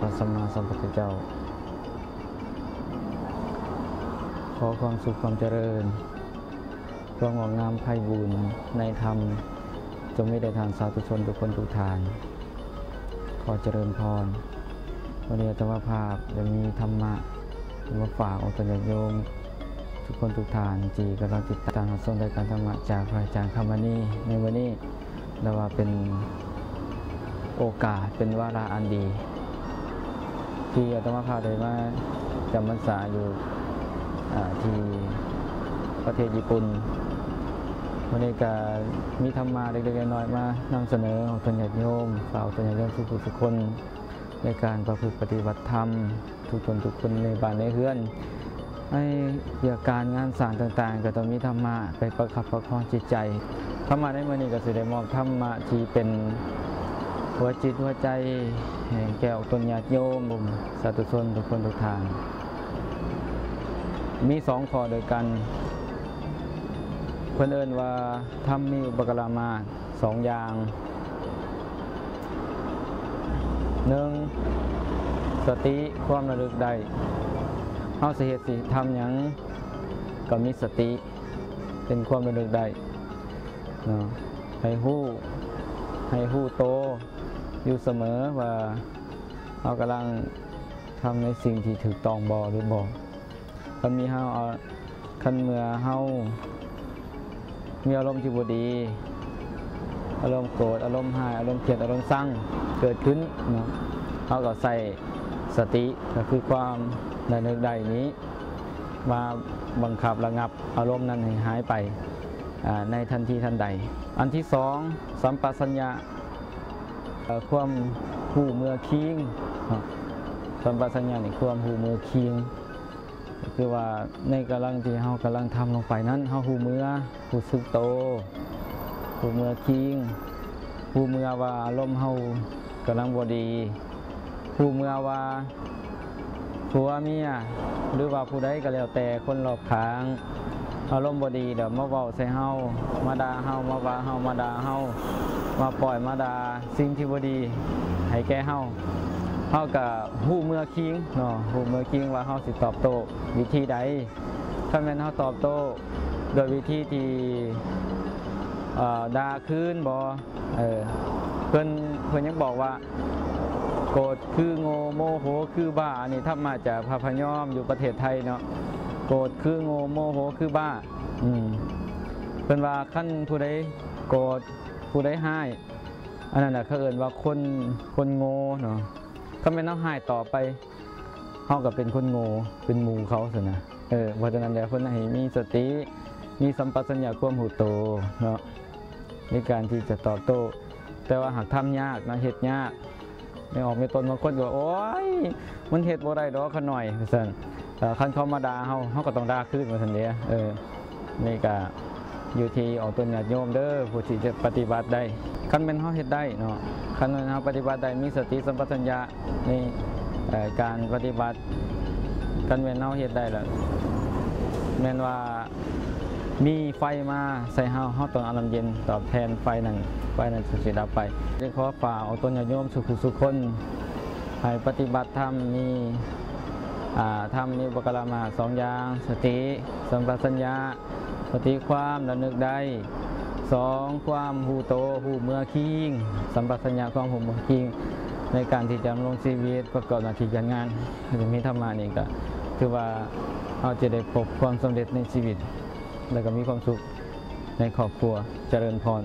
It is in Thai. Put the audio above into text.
พระสัมมาสัมพุทธเจ้า ขอความสุขความเจริญความงอกงามไพ่บูรณ์ในธรรมจงไม่ได้ทานสาธุชนทุกคนทุกทาน ขอเจริญพรวันนี้ธรรมภาพจะมีธรรมะมาฝากองค์ญาติโยม ทุกคนทุกทานจีกำลังติดตามรับส่งรายการธรรมะจากพระอาจารย์คำวันนี้ในวันนี้เราว่าเป็นโอกาสเป็นวาระอันดี ที่อาตมาภาได้มาจำพรรษาอยู่ที่ประเทศญี่ปุ่นวันนี้ก็มีธรรมะเล็กๆน้อยๆมานำเสนอของตนญาติโยมฝากตนญาติโยมทุกๆทุกคน ในการประพฤติปฏิบัติธรรม ทุกคนทุกคนในบ้านในเฮือนให้เกี่ยวกับการงานสารต่างๆ ก็ต้องมีธรรมะไปประคับประคองจิตใจธรรมะในมื่อนี้ก็สิได้มอบธรรมะที่เป็น หัวจิตหัวใจแห่งแก้วตนญาติโยมบุมสาธุชนทุกคนทุกทาง มีสองข้อโดยกัน เพื่อนเอินว่าทำมีอุปกรณ์มาสองอย่างหนึ่งสติความระลึกได้เฮาสเหตุสิทำหยังก็มีสติเป็นความระลึกได้เนาะให้ฮู้ให้ฮู้โต อยู่เสมอว่าเฮากำลังทำในสิ่งที่ถูกต้องบ่หรือบ่คันมีเฮาเอาคันเมื่อเฮามีอารมณ์ที่บดี อารมณ์โกรธอารมณ์หายอารมณ์เครียดอารมณ์สั่งเกิดขึ้นเนาะเฮาก็ใส่สติก็คือความในนึกใดนี้ มาบังคับระงับอารมณ์นั้นให้หายไปในทันทีทันใด อันที่สองสัมปชัญญะเอ่อ ความหูเมื่อคิงเนาะสัมปชัญญะนี่ความหูเมื่อคิงคือว่าในกำลังที่เฮากำลังทำลงไปนั้นเฮาหูเมื่อหูสึกโตหูเมื่อคิงหูเมื่อว่าอารมเฮากำลังบ่ดีหูเมื่อว่าผัวเมียหรือว่าผู้ใดก็แล้วแต่คนรอบข้างอารมณ์บดีเดี๋ยวมาเว้าใส่เฮามาด่าเฮามาว่าเฮามาด่าเฮา มาปล่อยมาดาสิ่งที่บดี ให้แก่เฮาเฮาก็ฮู้เมื่อคิงเนาะฮู้เมื่อคิงว่าเฮาสิตอบโต้วิธีใดถ้าแม่นเฮาตอบโต้โดยวิธีที่ด่าคืนบ่เออเพิ่นเพิ่นยังบอกว่าโกรธคือโง่โมโหคือบ้าอันนี้ถ้ามาจากพระพยอมอยู่ประเทศไทยเนาะโกรธคือโง่โมโหคือบ้าอืมเป็นว่าขั้นผู้ใดโกรธ ผู้ใดให้อันนั้นน่ะเขาเอ่นว่าคนคนโง่เนาะถ้าไม่นเอาให้ต่อไปเฮากับเป็นคนโง่เป็นหมูเขาสินะเออเพราะฉะนั้นแล้วเพิ่นให้มีสติมีสัมปชัญญะความหูโตเนาะในการที่จะตอบโต้แต่ว่าหากทำยากนะเฮ็ดยากไม่ออกไม่ตนบางคนก็โอ๊ยมันเฮ็ดบ่ได้ดอกขหน่อยซั่นเอ่อคันเขามาด่าเฮาเฮาก็ต้องด่าคืนว่าซั่นเด้เออนี่ก็ อยู่ที่ออกตนญาติโยมเด้อผู้ที่จะปฏิบัติได้คันแม่นเฮาเฮ็ดได้เนาะคันแม่นเฮาปฏิบัติได้มีสติสัมปชัญญะในการปฏิบัติคันแม่นเฮาเฮ็ดได้แล้วแม่นว่ามีไฟมาใส่เฮาเฮาต้องเอาน้ำเย็นตอบแทนไฟนั้นไฟนั้นสิดับไปจึงขอฝากเอาตนญาติโยมสุขสุขคนให้ปฏิบัติธรรมมี อ่าธรรมมีอุปกรมาสองอย่าง สติสัมปชัญญะสติความระลึกได้สองความหูโตหูเมื่อคิงสัมปชัญญะความหูเมื่อคิงในการที่จะดำรงชีวิตประกอบหน้าที่การงานจะมีธรรมะนี่ก็คือว่าเราจะได้พบความสำเร็จในชีวิต แล้วก็มีความสุขในครอบครัวเจริญพร